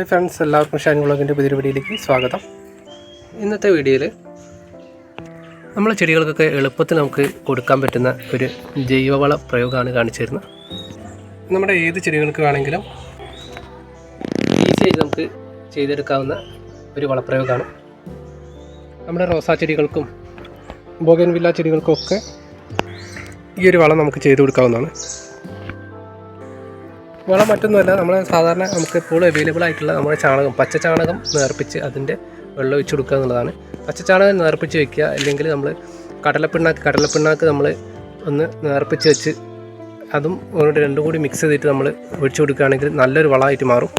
Hi friends എല്ലാവർക്കും ഷാൻ വ്ളോഗിന്റെ പുതിയൊരു വീഡിയോയിലേക്ക് സ്വാഗതം. ഇന്നത്തെ വീഡിയോയിൽ നമ്മൾ ചെടികൾക്കൊക്കെ എളുപ്പത്തിൽ നമുക്ക് കൊടുക്കാൻ പറ്റുന്ന ഒരു ജൈവവള പ്രയോഗമാണ് കാണിച്ചു തരുന്നത്. നമ്മുടെ ഏത് ചെടികൾക്ക് വേണമെങ്കിലും ഈസിയായി നമുക്ക് ചെയ്തെടുക്കാവുന്ന ഒരു വളപ്രയോഗമാണ് നമ്മുടെ റോസാ ചെടികൾക്കും ബോഗൻവില്ല ചെടികൾക്കും ഒക്കെ ഈ ഒരു വളം നമുക്ക് ചെയ്ത് കൊടുക്കാവുന്നതാണ്. വളം മറ്റൊന്നുമല്ല നമ്മൾ സാധാരണ നമുക്ക് എപ്പോഴും അവൈലബിൾ ആയിട്ടുള്ള നമ്മുടെ ചാണകം പച്ച ചാണകം നേർപ്പിച്ച് അതിന്റെ വെള്ളം ഒഴിച്ചു കൊടുക്കുക എന്നുള്ളതാണ്. പച്ച ചാണകം നേർപ്പിച്ച് വെക്കുക അല്ലെങ്കിൽ നമ്മൾ കടലപ്പിണ്ണാക്ക് കടലപ്പിണ്ണാക്ക് നമ്മൾ ഒന്ന് നേർപ്പിച്ച് വെച്ച് അതും ഒരു രണ്ടും കൂടി മിക്സ് ചെയ്തിട്ട് നമ്മൾ ഒഴിച്ചു കൊടുക്കുകയാണെങ്കിൽ നല്ലൊരു വളമായിട്ട് മാറും.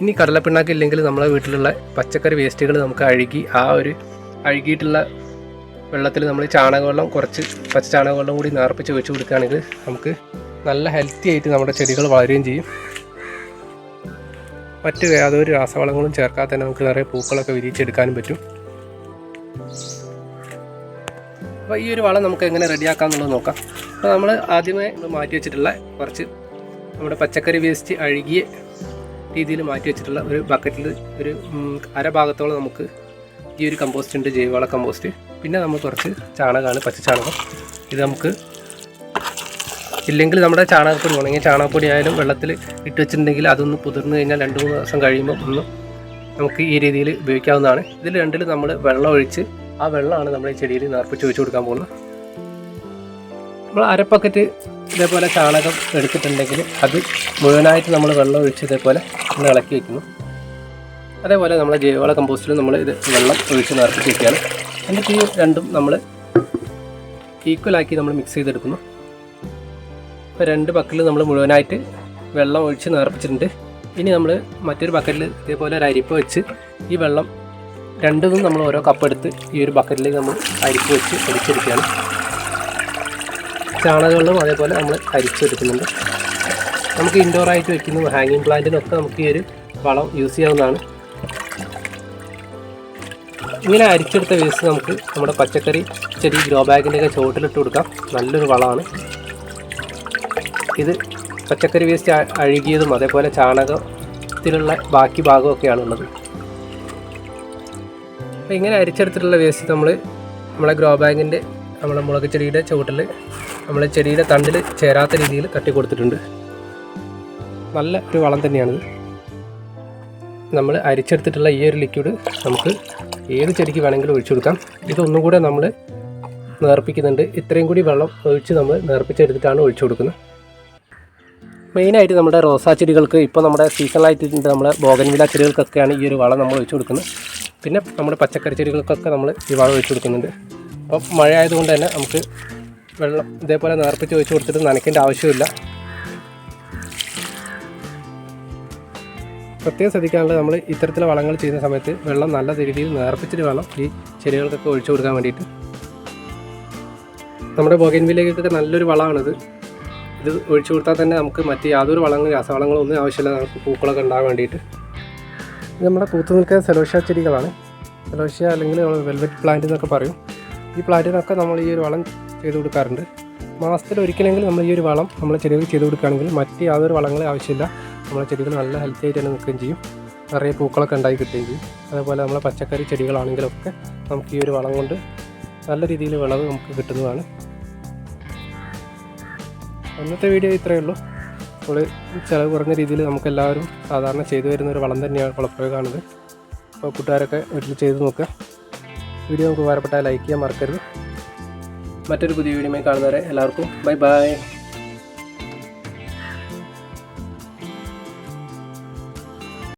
ഇനി കടലപ്പിണ്ണാക്ക് ഇല്ലെങ്കിൽ നമ്മളെ വീട്ടിലുള്ള പച്ചക്കറി വേസ്റ്റുകൾ നമുക്ക് അഴുകി ആ ഒരു അഴുകിയിട്ടുള്ള വെള്ളത്തിൽ നമ്മൾ ചാണകവെള്ളം കുറച്ച് പച്ച ചാണകവെള്ളം കൂടി നേർപ്പിച്ച് ഒഴിച്ചു കൊടുക്കുകയാണെങ്കിൽ നമുക്ക് നല്ല ഹെൽത്തി ആയിട്ട് നമ്മുടെ ചെടികൾ വളരുകയും ചെയ്യും. മറ്റ് യാതൊരു രാസവളങ്ങളും ചേർക്കാതെ തന്നെ നമുക്ക് നിറയെ പൂക്കളൊക്കെ വിരിയിച്ചെടുക്കാനും പറ്റും. അപ്പോൾ ഈ ഒരു വളം നമുക്ക് എങ്ങനെ റെഡിയാക്കാമെന്നുള്ളത് നോക്കാം. അപ്പോൾ നമ്മൾ ആദ്യമേ നമ്മൾ മാറ്റി വെച്ചിട്ടുള്ള കുറച്ച് നമ്മുടെ പച്ചക്കറി വേസ്റ്റ് അഴുകിയ രീതിയിൽ മാറ്റി വെച്ചിട്ടുള്ള ഒരു ബക്കറ്റിൽ ഒരു അരഭാഗത്തോളം അര ഭാഗത്തോളം നമുക്ക് ഈ ഒരു കമ്പോസ്റ്റ് ഉണ്ട് ജൈവവള കമ്പോസ്റ്റ് പിന്നെ നമ്മൾ കുറച്ച് ചാണകമാണ് പച്ച ചാണകം ഇത് നമുക്ക് ഇല്ലെങ്കിൽ നമ്മുടെ ചാണകപ്പൊടി ഉണങ്ങിയ ചാണകപ്പൊടി ആയാലും വെള്ളത്തിൽ ഇട്ട് വെച്ചിട്ടുണ്ടെങ്കിൽ അതൊന്ന് പുതിർന്നു കഴിഞ്ഞാൽ രണ്ട് മൂന്ന് ദിവസം കഴിയുമ്പോൾ ഒന്ന് നമുക്ക് ഈ രീതിയിൽ ഉപയോഗിക്കാവുന്നതാണ്. ഇതിൽ രണ്ടിൽ നമ്മൾ വെള്ളം ഒഴിച്ച് ആ വെള്ളമാണ് നമ്മൾ ഈ ചെടിയിൽ നിറപ്പിച്ച് ഒഴിച്ചു കൊടുക്കാൻ പോകുന്നത്. നമ്മൾ അരപ്പക്കറ്റ് ഇതേപോലെ ചാണകം എടുത്തിട്ടുണ്ടെങ്കിൽ അത് മുഴുവനായിട്ട് നമ്മൾ വെള്ളം ഒഴിച്ച് ഇതേപോലെ ഒന്ന് ഇളക്കി വയ്ക്കുന്നു അതേപോലെ നമ്മൾ ജൈവവള കമ്പോസ്റ്റിൽ നമ്മൾ ഇത് വെള്ളം ഒഴിച്ച് നിറപ്പിച്ച് വയ്ക്കുകയാണ് എന്നിട്ട് ഈ രണ്ടും നമ്മൾ ഈക്വലാക്കി നമ്മൾ മിക്സ് ചെയ്തെടുക്കുന്നു. ഇപ്പോൾ രണ്ട് ബക്കറ്റിൽ നമ്മൾ മുഴുവനായിട്ട് വെള്ളം ഒഴിച്ച് നേർപ്പിച്ചിട്ടുണ്ട് ഇനി നമ്മൾ മറ്റൊരു ബക്കറ്റിൽ ഇതേപോലെ ഒരു അരിപ്പ് വെച്ച് ഈ വെള്ളം രണ്ടും നമ്മൾ ഓരോ കപ്പ് എടുത്ത് ഈ ഒരു ബക്കറ്റിൽ നമ്മൾ അരിപ്പ് വെച്ച് അരിച്ചെടുക്കുകയാണ് ചാണകവെള്ളം അതേപോലെ നമ്മൾ അരിച്ചെടുക്കുന്നുണ്ട്. നമുക്ക് ഇൻഡോറായിട്ട് വെക്കുന്ന ഹാങ്ങിങ് പ്ലാന്റിനൊക്കെ നമുക്ക് ഈ ഒരു വളം യൂസ് ചെയ്യാവുന്നതാണ്. ഇങ്ങനെ അരിച്ചെടുത്ത വേസ്റ്റ് നമുക്ക് നമ്മുടെ പച്ചക്കറി ചെടി ഗ്രോ ബാഗിന്റെയൊക്കെ ചുവട്ടിലിട്ട് കൊടുക്കാം. നല്ലൊരു വളമാണ്. ഇത് പച്ചക്കറി വേസ്റ്റ് അഴുകിയതും അതേപോലെ ചാണകത്തിലുള്ള ബാക്കി ഭാഗമൊക്കെയാണ് ഉള്ളത് അപ്പോൾ ഇങ്ങനെ അരിച്ചെടുത്തിട്ടുള്ള വേസ്റ്റ് നമ്മൾ നമ്മളെ ഗ്രോ ബാഗിന്റെ നമ്മളെ മുളക് ചെടിയുടെ ചുവട്ടിൽ നമ്മളെ ചെടിയുടെ തണ്ടിൽ ചേരാത്ത രീതിയിൽ തട്ടി കൊടുത്തിട്ടുണ്ട്. നല്ല ഒരു വളം തന്നെയാണിത്. നമ്മൾ അരിച്ചെടുത്തിട്ടുള്ള ഈ ഒരു ലിക്വിഡ് നമുക്ക് ഏത് ചെടിക്ക് വേണമെങ്കിലും ഒഴിച്ചു കൊടുക്കാം. ഇതൊന്നും കൂടെ നമ്മൾ നേർപ്പിക്കുന്നുണ്ട്. ഇത്രയും കൂടി വെള്ളം ഒഴിച്ച് നമ്മൾ നേർപ്പിച്ചെടുത്തിട്ടാണ് ഒഴിച്ചു കൊടുക്കുന്നത്. മെയിനായിട്ട് നമ്മുടെ റോസാ ചെടികൾക്ക് ഇപ്പോൾ നമ്മുടെ സീസണലായിട്ടുണ്ട് നമ്മുടെ ബോഗൻവില ചെടികൾക്കൊക്കെയാണ് ഈ ഒരു വളം നമ്മൾ ഒഴിച്ചു കൊടുക്കുന്നത്. പിന്നെ നമ്മുടെ പച്ചക്കറി ചെടികൾക്കൊക്കെ നമ്മൾ ഈ വളം ഒഴിച്ചു കൊടുക്കുന്നുണ്ട്. അപ്പം മഴ ആയതുകൊണ്ട് തന്നെ നമുക്ക് വെള്ളം ഇതേപോലെ നേർപ്പിച്ച് ഒഴിച്ചു കൊടുത്തിട്ട് നനയ്ക്കേണ്ട ആവശ്യമില്ല. പ്രത്യേകം ശ്രദ്ധിക്കാനുള്ളത് നമ്മൾ ഇത്തരത്തിലുള്ള വളങ്ങൾ ചെയ്യുന്ന സമയത്ത് വെള്ളം നല്ല രീതിയിൽ നേർപ്പിച്ചിട്ട് വേണം ഈ ചെടികൾക്കൊക്കെ ഒഴിച്ചു കൊടുക്കാൻ വേണ്ടിയിട്ട്. നമ്മുടെ ബോഗൻവിലേക്കൊക്കെ നല്ലൊരു വളമാണിത്. ഇത് ഒഴിച്ചു കൊടുത്താൽ തന്നെ നമുക്ക് മറ്റ് യാതൊരു വളങ്ങളും രാസവളങ്ങളും ഒന്നും ആവശ്യമില്ല. നമുക്ക് പൂക്കളൊക്കെ ഉണ്ടാകാൻ വേണ്ടിയിട്ട്. ഇത് നമ്മുടെ പൂത്ത് നിൽക്കുന്ന സെലോഷ്യ ചെടികളാണ്. സെലോഷ്യ അല്ലെങ്കിൽ വെൽവെറ്റ് പ്ലാന്റ് എന്നൊക്കെ പറയും. ഈ പ്ലാന്റിനൊക്കെ നമ്മൾ ഈ ഒരു വളം ചെയ്ത് കൊടുക്കാറുണ്ട്. മാസത്തിൽ ഒരിക്കലെങ്കിലും നമ്മൾ ഈ ഒരു വളം നമ്മൾ ചെടികൾക്ക് ചെയ്ത് കൊടുക്കുകയാണെങ്കിൽ മറ്റ് യാതൊരു വളങ്ങളും ആവശ്യമില്ല. നമ്മളെ ചെടികൾ നല്ല ഹെൽത്തി ആയിട്ട് തന്നെ നിൽക്കുകയും ചെയ്യും. നിറയെ പൂക്കളൊക്കെ ഉണ്ടായി കിട്ടുകയും ചെയ്യും. അതേപോലെ നമ്മളെ പച്ചക്കറി ചെടികളാണെങ്കിലൊക്കെ നമുക്ക് ഈ ഒരു വളം കൊണ്ട് നല്ല രീതിയിൽ വിളവ് നമുക്ക് കിട്ടുന്നതാണ്. ഇന്നത്തെ വീഡിയോ ഇത്രയേ ഉള്ളൂ. അപ്പോൾ ചിലവ് കുറഞ്ഞ രീതിയിൽ നമുക്ക് എല്ലാവരും സാധാരണ ചെയ്തു വരുന്ന ഒരു വളം തന്നെയാണ് വളപ്രയോഗമാണിത് അപ്പോൾ കൂട്ടുകാരൊക്കെ വീട്ടിൽ ചെയ്ത് നോക്കുക. വീഡിയോ നമുക്ക് ഉപകാരപ്പെട്ടാൽ ലൈക്ക് ചെയ്യാൻ മറക്കരുത്. മറ്റൊരു പുതിയ വീഡിയോയുമായി കാണുന്നവരെ എല്ലാവർക്കും ബൈ ബൈ